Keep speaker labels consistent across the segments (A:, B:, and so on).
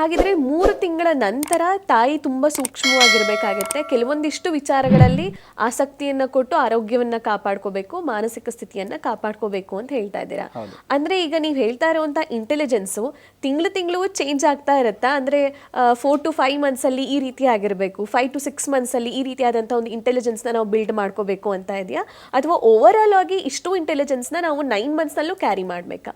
A: ಹಾಗಿದ್ರೆ ಮೂರು ತಿಂಗಳ ನಂತರ ತಾಯಿ ತುಂಬಾ ಸೂಕ್ಷ್ಮವಾಗಿರ್ಬೇಕಾಗತ್ತೆ. ಕೆಲವೊಂದಿಷ್ಟು ವಿಚಾರಗಳಲ್ಲಿ ಆಸಕ್ತಿಯನ್ನ ಕೊಟ್ಟು ಆರೋಗ್ಯವನ್ನ ಕಾಪಾಡ್ಕೋಬೇಕು ಮಾನಸಿಕ ಸ್ಥಿತಿಯನ್ನ ಕಾಪಾಡ್ಕೋಬೇಕು ಅಂತ ಹೇಳ್ತಾ ಇದ್ದೀರಾ? ಅಂದ್ರೆ ಈಗ ನೀವು ಹೇಳ್ತಾ ಇರುವಂತ ಇಂಟೆಲಿಜೆನ್ಸು ತಿಂಗಳು ತಿಂಗಳು ಚೇಂಜ್ ಆಗ್ತಾ ಇರುತ್ತಾ? ಅಂದ್ರೆ ಫೋರ್ ಟು ಫೈವ್ ಮಂತ್ಸ್ ಅಲ್ಲಿ ಈ ರೀತಿ ಆಗಿರಬೇಕು ಫೈವ್ ಟು ಸಿಕ್ಸ್ ಮಂತ್ಸ್ ಅಲ್ಲಿ ಈ ರೀತಿಯಾದಂತಹ ಒಂದು ಇಂಟೆಲಿಜೆನ್ಸ್ನ ನಾವು ಬಿಲ್ಡ್ ಮಾಡ್ಕೋಬೇಕು ಅಂತ ಇದೆಯಾ ಅಥವಾ ಓವರ್ ಆಲ್ ಆಗಿ ಇಷ್ಟು ಇಂಟೆಲಿಜೆನ್ಸ್ನ ನಾವು ನೈನ್ ಮಂತ್ಸ್ ನಲ್ಲೂ ಕ್ಯಾರಿ ಮಾಡ್ಬೇಕಾ?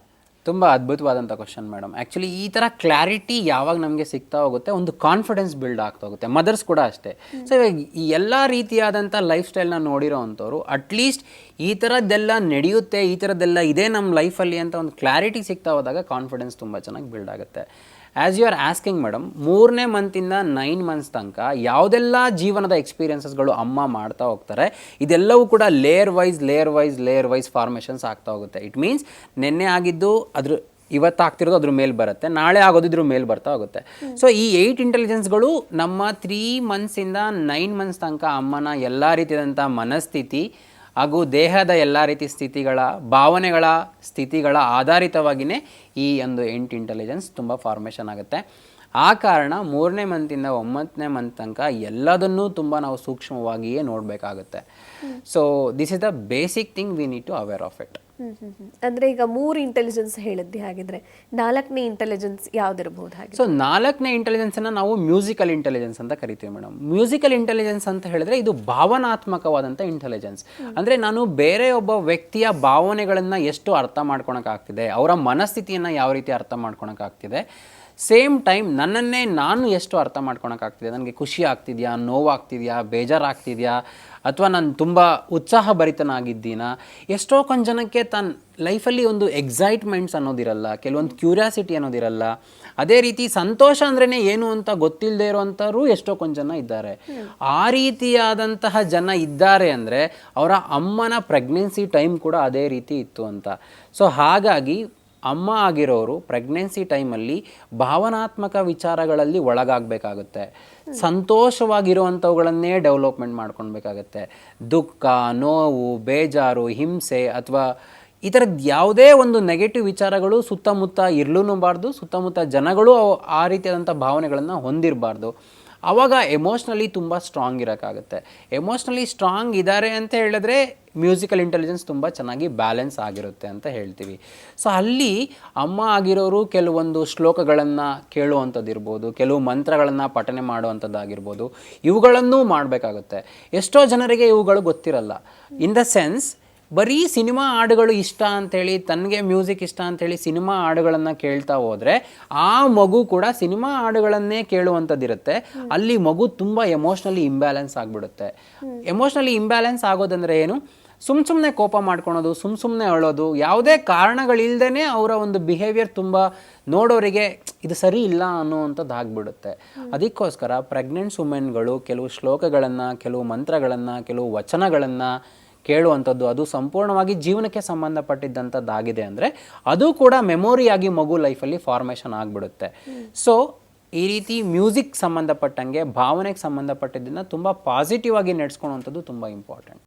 B: ತುಂಬ ಅದ್ಭುತವಾದಂಥ ಕ್ವಶನ್ ಮೇಡಮ್ ಆ್ಯಕ್ಚುಲಿ ಈ ಥರ ಕ್ಲಾರಿಟಿ ಯಾವಾಗ ನಮಗೆ ಸಿಗ್ತಾ ಹೋಗುತ್ತೆ ಒಂದು ಕಾನ್ಫಿಡೆನ್ಸ್ ಬಿಲ್ಡ್ ಆಗ್ತಾ ಹೋಗುತ್ತೆ. ಮದರ್ಸ್ ಕೂಡ ಅಷ್ಟೇ. ಸೊ ಇವಾಗ ಈ ಎಲ್ಲ ರೀತಿಯಾದಂಥ ಲೈಫ್ ಸ್ಟೈಲ್ನ ನೋಡಿರೋ ಅಂಥವ್ರು ಅಟ್ಲೀಸ್ಟ್ ಈ ಥರದ್ದೆಲ್ಲ ನಡೆಯುತ್ತೆ ಈ ಥರದ್ದೆಲ್ಲ ಇದೇ ನಮ್ಮ ಲೈಫಲ್ಲಿ ಅಂತ ಒಂದು ಕ್ಲಾರಿಟಿ ಸಿಗ್ತಾ ಹೋದಾಗ ಕಾನ್ಫಿಡೆನ್ಸ್ ತುಂಬ ಚೆನ್ನಾಗಿ ಬಿಲ್ಡ್ ಆಗುತ್ತೆ. As you are asking madam ಮೂರನೇ ಮಂತಿಂದ ನೈನ್ ಮಂತ್ಸ್ ತನಕ ಯಾವುದೆಲ್ಲ ಜೀವನದ ಎಕ್ಸ್ಪೀರಿಯನ್ಸಸ್ಗಳು ಅಮ್ಮ ಮಾಡ್ತಾ ಹೋಗ್ತಾರೆ ಇದೆಲ್ಲವೂ ಕೂಡ layer wise layer wise layer wise formations ಆಗ್ತಾ ಹೋಗುತ್ತೆ. ಇಟ್ ಮೀನ್ಸ್ ನಿನ್ನೆ ಆಗಿದ್ದು ಅದ್ರ ಇವತ್ತು ಆಗ್ತಿರೋದು ಅದ್ರ ಮೇಲೆ ಬರುತ್ತೆ ನಾಳೆ ಆಗೋದು ಇದ್ರ ಮೇಲೆ ಬರ್ತಾ ಹೋಗುತ್ತೆ. ಸೊ ಈ ಏಯ್ಟ್ ಇಂಟೆಲಿಜೆನ್ಸ್ಗಳು ನಮ್ಮ ತ್ರೀ ಮಂತ್ಸಿಂದ ನೈನ್ ಮಂತ್ಸ್ ತನಕ ಅಮ್ಮನ ಎಲ್ಲ ರೀತಿಯಾದಂಥ ಮನಸ್ಥಿತಿ ಹಾಗೂ ದೇಹದ ಎಲ್ಲ ರೀತಿ ಸ್ಥಿತಿಗಳ, ಭಾವನೆಗಳ ಸ್ಥಿತಿಗಳ ಆಧಾರಿತವಾಗಿಯೇ ಈ ಒಂದು ಎಂಟ್ ಇಂಟೆಲಿಜೆನ್ಸ್ ತುಂಬ ಫಾರ್ಮೇಷನ್ ಆಗುತ್ತೆ. ಆ ಕಾರಣ ಮೂರನೇ ಮಂತಿಂದ ಒಂಬತ್ತನೇ ಮಂತ್ ತನಕ ಎಲ್ಲದನ್ನೂ ತುಂಬ ನಾವು ಸೂಕ್ಷ್ಮವಾಗಿಯೇ ನೋಡಬೇಕಾಗುತ್ತೆ. So this is the basic thing we need to aware of it.
A: ಅಂದ್ರೆ ಈಗ ಮೂರು ಇಂಟೆಲಿಜೆನ್ಸ್ ಹೇಳಿದ್ದೆ ಹಾಗಿದ್ರೆ ನಾಲ್ಕನೇ ಇಂಟೆಲಿಜೆನ್ಸ್ ಯಾವ್ದಿರಬಹುದು ಹಾಗೆ
B: ಸೊ ನಾಲ್ಕನೇ ಇಂಟೆಲಿಜೆನ್ಸನ್ನು ನಾವು ಮ್ಯೂಸಿಕಲ್ ಇಂಟೆಲಿಜೆನ್ಸ್ ಅಂತ ಕರಿತೀವಿ ಮೇಡಮ್. ಮ್ಯೂಸಿಕಲ್ ಇಂಟೆಲಿಜೆನ್ಸ್ ಅಂತ ಹೇಳಿದ್ರೆ ಇದು ಭಾವನಾತ್ಮಕವಾದಂಥ ಇಂಟೆಲಿಜೆನ್ಸ್ ಅಂದ್ರೆ ನಾನು ಬೇರೆ ಒಬ್ಬ ವ್ಯಕ್ತಿಯ ಭಾವನೆಗಳನ್ನು ಎಷ್ಟು ಅರ್ಥ ಮಾಡ್ಕೊಳಕ್ಕಾಗ್ತಿದೆ ಅವರ ಮನಸ್ಥಿತಿಯನ್ನ ಯಾವ ರೀತಿ ಅರ್ಥ ಮಾಡ್ಕೊಳಕ್ಕಾಗ್ತಿದೆ ಸೇಮ್ ಟೈಮ್ ನನ್ನನ್ನೇ ನಾನು ಎಷ್ಟು ಅರ್ಥ ಮಾಡ್ಕೊಳಕ್ಕಾಗ್ತಿದೆ. ನನಗೆ ಖುಷಿ ಆಗ್ತಿದೆಯಾ? ನೋವಾಗ್ತಿದೆಯಾ? ಬೇಜಾರಾಗ್ತಿದೆಯಾ? ಅಥವಾ ನಾನು ತುಂಬ ಉತ್ಸಾಹ ಭರಿತನಾಗಿದ್ದೀನಾ ಎಷ್ಟೋ ಕೊಂದು ಜನಕ್ಕೆ ತನ್ನ ಲೈಫಲ್ಲಿ ಒಂದು ಎಕ್ಸೈಟ್ಮೆಂಟ್ಸ್ ಅನ್ನೋದಿರಲ್ಲ ಕೆಲವೊಂದು ಕ್ಯೂರಿಯಾಸಿಟಿ ಅನ್ನೋದಿರಲ್ಲ ಅದೇ ರೀತಿ ಸಂತೋಷ ಅಂದ್ರೇ ಏನು ಅಂತ ಗೊತ್ತಿಲ್ಲದೆ ಇರೋವಂಥವ್ರು ಎಷ್ಟೋ ಕೊಂದು ಜನ ಇದ್ದಾರೆ. ಆ ರೀತಿಯಾದಂತಹ ಜನ ಇದ್ದಾರೆ ಅಂದರೆ ಅವರ ಅಮ್ಮನ ಪ್ರೆಗ್ನೆನ್ಸಿ ಟೈಮ್ ಕೂಡ ಅದೇ ರೀತಿ ಇತ್ತು ಅಂತ. ಸೊ ಹಾಗಾಗಿ ಅಮ್ಮ ಆಗಿರೋರು ಪ್ರೆಗ್ನೆನ್ಸಿ ಟೈಮಲ್ಲಿ ಭಾವನಾತ್ಮಕ ವಿಚಾರಗಳಲ್ಲಿ ಒಳಗಾಗಬೇಕಾಗುತ್ತೆ. ಸಂತೋಷವಾಗಿರುವಂಥವುಗಳನ್ನೇ ಡೆವಲಪ್ಮೆಂಟ್ ಮಾಡ್ಕೊಳ್ಬೇಕಾಗತ್ತೆ. ದುಃಖ, ನೋವು, ಬೇಜಾರು, ಹಿಂಸೆ ಅಥವಾ ಈ ಥರದ್ದು ಯಾವುದೇ ಒಂದು ನೆಗೆಟಿವ್ ವಿಚಾರಗಳು ಸುತ್ತಮುತ್ತ ಇರಲೂಬಾರ್ದು ಸುತ್ತಮುತ್ತ ಜನಗಳು ಆ ರೀತಿಯಾದಂಥ ಭಾವನೆಗಳನ್ನು ಹೊಂದಿರಬಾರ್ದು. ಆವಾಗ ಎಮೋಷ್ನಲಿ ತುಂಬ ಸ್ಟ್ರಾಂಗ್ ಇರೋಕ್ಕಾಗುತ್ತೆ. ಎಮೋಷ್ನಲಿ ಸ್ಟ್ರಾಂಗ್ ಇದ್ದಾರೆ ಅಂತ ಹೇಳಿದ್ರೆ ಮ್ಯೂಸಿಕಲ್ ಇಂಟೆಲಿಜೆನ್ಸ್ ತುಂಬ ಚೆನ್ನಾಗಿ ಬ್ಯಾಲೆನ್ಸ್ ಆಗಿರುತ್ತೆ ಅಂತ ಹೇಳ್ತೀವಿ. ಸೊ ಅಲ್ಲಿ ಅಮ್ಮ ಆಗಿರೋರು ಕೆಲವೊಂದು ಶ್ಲೋಕಗಳನ್ನು ಕೇಳುವಂಥದ್ದು ಇರ್ಬೋದು ಕೆಲವು ಮಂತ್ರಗಳನ್ನು ಪಠನೆ ಮಾಡುವಂಥದ್ದಾಗಿರ್ಬೋದು, ಇವುಗಳನ್ನೂ ಮಾಡಬೇಕಾಗುತ್ತೆ. ಎಷ್ಟೋ ಜನರಿಗೆ ಇವುಗಳು ಗೊತ್ತಿರಲ್ಲ. ಇನ್ ದ ಸೆನ್ಸ್ ಬರೀ ಸಿನಿಮಾ ಹಾಡುಗಳು ಇಷ್ಟ ಅಂಥೇಳಿ ತನಗೆ ಮ್ಯೂಸಿಕ್ ಇಷ್ಟ ಅಂಥೇಳಿ ಸಿನಿಮಾ ಹಾಡುಗಳನ್ನು ಕೇಳ್ತಾ ಹೋದರೆ ಆ ಮಗು ಕೂಡ ಸಿನಿಮಾ ಹಾಡುಗಳನ್ನೇ ಕೇಳುವಂಥದ್ದಿರುತ್ತೆ. ಅಲ್ಲಿ ಮಗು ತುಂಬ ಎಮೋಷ್ನಲಿ ಇಂಬ್ಯಾಲೆನ್ಸ್ ಆಗಿಬಿಡುತ್ತೆ. ಎಮೋಷ್ನಲಿ ಇಂಬ್ಯಾಲೆನ್ಸ್ ಆಗೋದಂದರೆ ಏನು? ಸುಮ್ ಸುಮ್ಮನೆ ಕೋಪ ಮಾಡ್ಕೊಳೋದು ಸುಮ್ ಸುಮ್ಮನೆ ಅಳೋದು ಯಾವುದೇ ಕಾರಣಗಳಿಲ್ಲದೇ ಅವರ ಒಂದು ಬಿಹೇವಿಯರ್ ತುಂಬ ನೋಡೋರಿಗೆ ಇದು ಸರಿ ಇಲ್ಲ ಅನ್ನೋವಂಥದ್ದಾಗ್ಬಿಡುತ್ತೆ. ಅದಕ್ಕೋಸ್ಕರ ಪ್ರೆಗ್ನೆಂಟ್ಸ್ ವುಮೆನ್ಗಳು ಕೆಲವು ಶ್ಲೋಕಗಳನ್ನು ಕೆಲವು ಮಂತ್ರಗಳನ್ನು ಕೆಲವು ವಚನಗಳನ್ನು ಕೇಳುವಂಥದ್ದು, ಅದು ಸಂಪೂರ್ಣವಾಗಿ ಜೀವನಕ್ಕೆ ಸಂಬಂಧಪಟ್ಟಿದ್ದಂಥದ್ದಾಗಿದೆ ಅಂದರೆ ಅದು ಕೂಡ ಮೆಮೊರಿಯಾಗಿ ಮಗು ಲೈಫಲ್ಲಿ ಫಾರ್ಮೇಷನ್ ಆಗಿಬಿಡುತ್ತೆ. ಸೊ ಈ ರೀತಿ ಮ್ಯೂಸಿಕ್ ಸಂಬಂಧಪಟ್ಟಂಗೆ, ಭಾವನೆಗೆ ಸಂಬಂಧಪಟ್ಟಿದ್ದನ್ನು ತುಂಬ ಪಾಸಿಟಿವ್ ಆಗಿ ನಡೆಸ್ಕೊಳ್ಳುವಂಥದ್ದು ತುಂಬ ಇಂಪಾರ್ಟೆಂಟ್